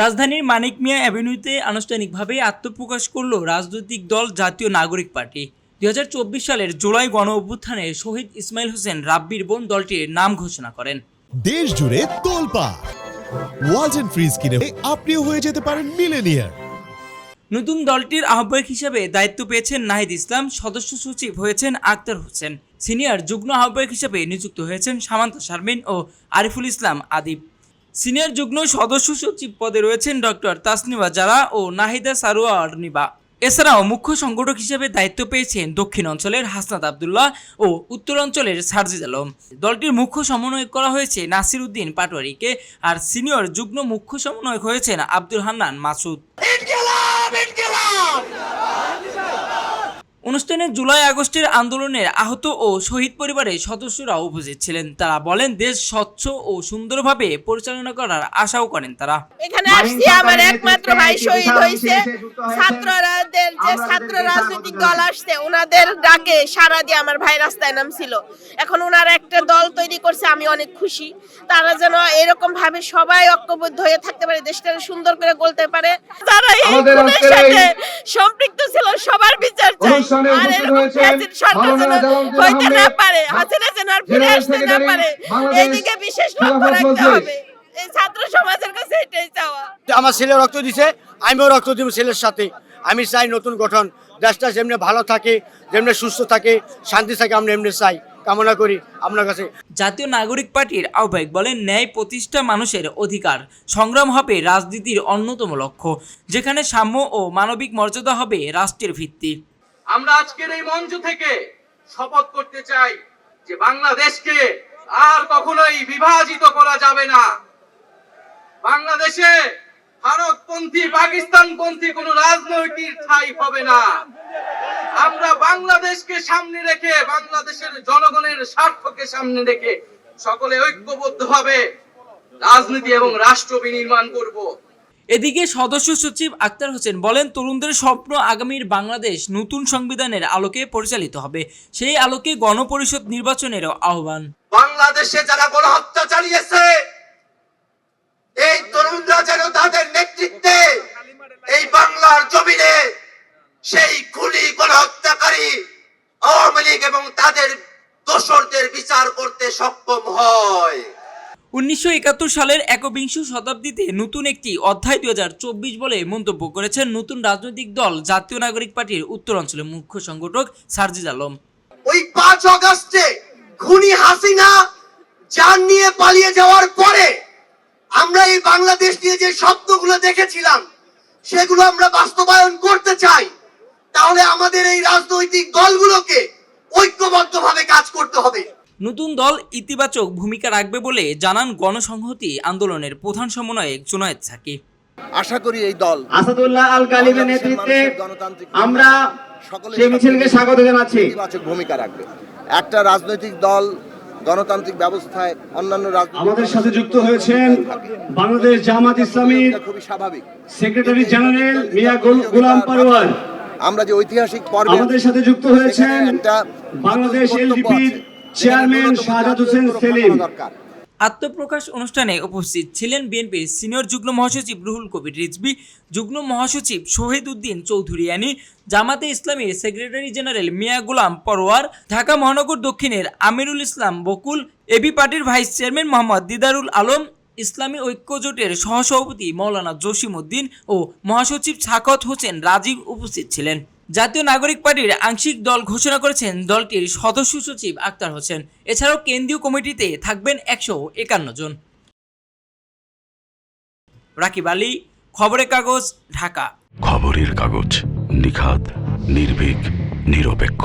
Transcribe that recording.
রাজধানীর মানিক মিয়া অ্যাভিনিউতে আনুষ্ঠানিকভাবে আত্মপ্রকাশ করল রাজনৈতিক দল জাতীয় নাগরিক পার্টি। দুই হাজার চব্বিশ সালের জুলাই গণ অভ্যুত্থানে শহীদ ইসমাইল হোসেন রাব্বির বোন দলটির নাম ঘোষণা করেন। দেশ জুড়ে তোলপা ওয়াজ এন্ড ফ্রিজ কিনে আপনিও হয়ে যেতে পারেন মিলেনিয়ার। নতুন দলটির আহ্বায়ক হিসেবে দায়িত্ব পেয়েছেন নাহিদ ইসলাম সদস্য সচিব হয়েছেন আক্তার হোসেন। সিনিয়র যুগ্ম আহ্বায়ক হিসেবে নিযুক্ত হয়েছেন সামান্ত শারমিন ও আরিফুল ইসলাম আদিব। সিনিয়র যুগ্ম সদস্য সচিব পদে রয়েছেন ডক্টর তাসনিবা জারা ও নাহিদা সারোয়া আর্নিবা এছাড়াও মুখ্য সংগঠক হিসেবে দায়িত্ব পেয়েছেন দক্ষিণ অঞ্চলের হাসনাত আবদুল্লাহ ও উত্তর অঞ্চলের সারজিদ আলম। দলটির মুখ্য সমন্বয়ক করা হয়েছে নাসির উদ্দিন পাটোয়ারিকে আর সিনিয়র যুগ্ম মুখ্য সমন্বয়ক হয়েছেন আব্দুল হান্নান মাসুদ। অনুষ্ঠানে জুলাই আগস্টের আন্দোলনের আহত ও শহীদ পরিবারের সদস্যরা উপস্থিত ছিলেন। তারা বলেন দেশ স্বচ্ছ ও সুন্দরভাবে পরিচালনা করার আশাও করেন তারা। এখানে আসছি আমার একমাত্র ভাই শহীদ হয়েছে। ছাত্ররাদের যে ছাত্র রাজনৈতিক দল আসছে ওনাদের ডাকে সারা দিয়ে আমার ভাই রাস্তায় নামছিল। এখন ওনারা একটা দল তৈরি করছে আমি অনেক খুশি। তারা যেন এরকম ভাবে সবাই ঐক্যবদ্ধ হয়ে থাকতে পারে দেশটা সুন্দর করে গড়তে পারে। তারা এই সাথে সম্পৃক্ত ছিল সবার বিচার চাই। উপস্থিত হয়েছেন। মাওলানা জালালউদ্দিন হইতে না পারে হাসিনা যেন আর ফিরে আসতে না পারে এইদিকে বিশেষ লক্ষ্য রাখতে হবে। এই ছাত্র সমাজের কাছে এটাই চাওয়া। আমার ছেলে রক্ত দিছে আমিও রক্ত দিব ছেলের সাথে। আমি চাই নতুন গঠন দেশটা যেমনি ভালো থাকে যেমনি সুস্থ থাকে শান্তি থাকে আমরা এমনি চাই। কামনা করি আপনার কাছে। জাতীয় নাগরিক পার্টির আহ্বায়ক বলেন ন্যায় প্রতিষ্ঠা মানুষের অধিকার। সংগ্রাম হবে রাজনীতির অন্যতম লক্ষ্য যেখানে সাম্য ও মানবিক মর্যাদা হবে রাষ্ট্রের ভিত্তি। আমরা আজকের এই মঞ্চ থেকে শপথ করতে চাই যে বাংলাদেশকে আর কখনোই বিভাজিত করা যাবে না। বাংলাদেশে ভারতপন্থী, পাকিস্তানপন্থী কোন রাজনৈতিক ঠাই হবে না। আমরা বাংলাদেশকে সামনে রেখে, বাংলাদেশের জনগণের স্বার্থকে সামনে রেখে সকলে ঐক্যবদ্ধ ঐক্যবদ্ধভাবে রাজনীতি এবং রাষ্ট্র বিনির্মাণ করব। এদিকে সদস্য সচিব আক্তার হোসেন বলেন, তরুণদের স্বপ্ন আগামীর বাংলাদেশ নতুন সংবিধানের আলোকে পরিচালিত হবে। সেই আলোকে গণপরিষদ নির্বাচনেরও আহ্বান। বাংলাদেশে যারা গণহত্যা চালিয়েছে, এই তরুণরা যেন তাদের নেতৃত্বে এই বাংলার জমিনে সেই খুলি গণহত্যাকারী আওয়ামী লীগ এবং তাদের দোসরদের বিচার করতে সক্ষম হয়। উনিশশো একাত্তর সালের একবিংশ শতাব্দীতে নতুন একটি অধ্যায় দু হাজার চব্বিশ বলে মন্তব্য করেছেন নতুন রাজনৈতিক দল জাতীয় নাগরিক পার্টির উত্তর অঞ্চলের মুখ্য সংগঠক সার্জিদ আলম। ওই পাঁচ অগস্টে খুনি হাসিনা যান নিয়ে পালিয়ে যাওয়ার পরে আমরা এই বাংলাদেশ নিয়ে যে স্বপ্নগুলো দেখেছিলাম, সেগুলো আমরা বাস্তবায়ন করতে চাই, তাহলে আমাদের এই রাজনৈতিক দলগুলোকে ঐক্যবদ্ধভাবে কাজ করতে হবে। নতুন দল ইতিবাচক ভূমিকা রাখবে বলে জানান গণসংহতি আন্দোলনের প্রধান সমন্বয়ক জুনায়েদ সাকিব আশা করি এই দল আসাদুল্লাহ আল কালিমের নেতৃত্বে গণতান্ত্রিক আমরা সেই মিছিলকে স্বাগত জানাচ্ছি। ইতিবাচক ভূমিকা রাখবে। একটা রাজনৈতিক দল গণতান্ত্রিক ব্যবস্থায় অন্যান্য রাজনৈতিক আমাদের সাথে যুক্ত হয়েছেন বাংলাদেশ জামাত ইসলামীর খুবই স্বাভাবিক। সেক্রেটারি জেনারেল মিয়া গোল- গোলাম পারওয়ার। আমরা যে ঐতিহাসিক পর্বে আমাদের সাথে যুক্ত হয়েছেন একটা বাংলাদেশ এলডিপির। চেয়ারম্যান ন্যূনতম হোসেন সেলিম আত্মপ্রকাশ অনুষ্ঠানে উপস্থিত ছিলেন বিএনপির সিনিয়র যুগ্ম মহাসচিব রুহুল কবির রিজবি যুগ্ম মহাসচিব শহীদ উদ্দিন চৌধুরিয়ানি জামাতে ইসলামীর সেক্রেটারি জেনারেল মিয়া গোলাম পরোয়ার ঢাকা মহানগর দক্ষিণের আমিরুল ইসলাম বকুল এবি পার্টির ভাইস চেয়ারম্যান মোহাম্মদ দিদারুল আলম ইসলামী ঐক্য জোটের সহসভাপতি মৌলানা জসিম উদ্দিন ও মহাসচিব সাকত হোসেন রাজীব উপস্থিত ছিলেন। জাতীয় নাগরিক পার্টির আংশিক দল ঘোষণা করেছেন দলটির সদস্য সচিব আক্তার হোসেন। এছাড়াও কেন্দ্রীয় কমিটিতে থাকবেন একশো একান্ন জন। রাকিব আলী, খবরের কাগজ, ঢাকা। খবরের কাগজ নিখাত, নির্ভীক, নিরপেক্ষ।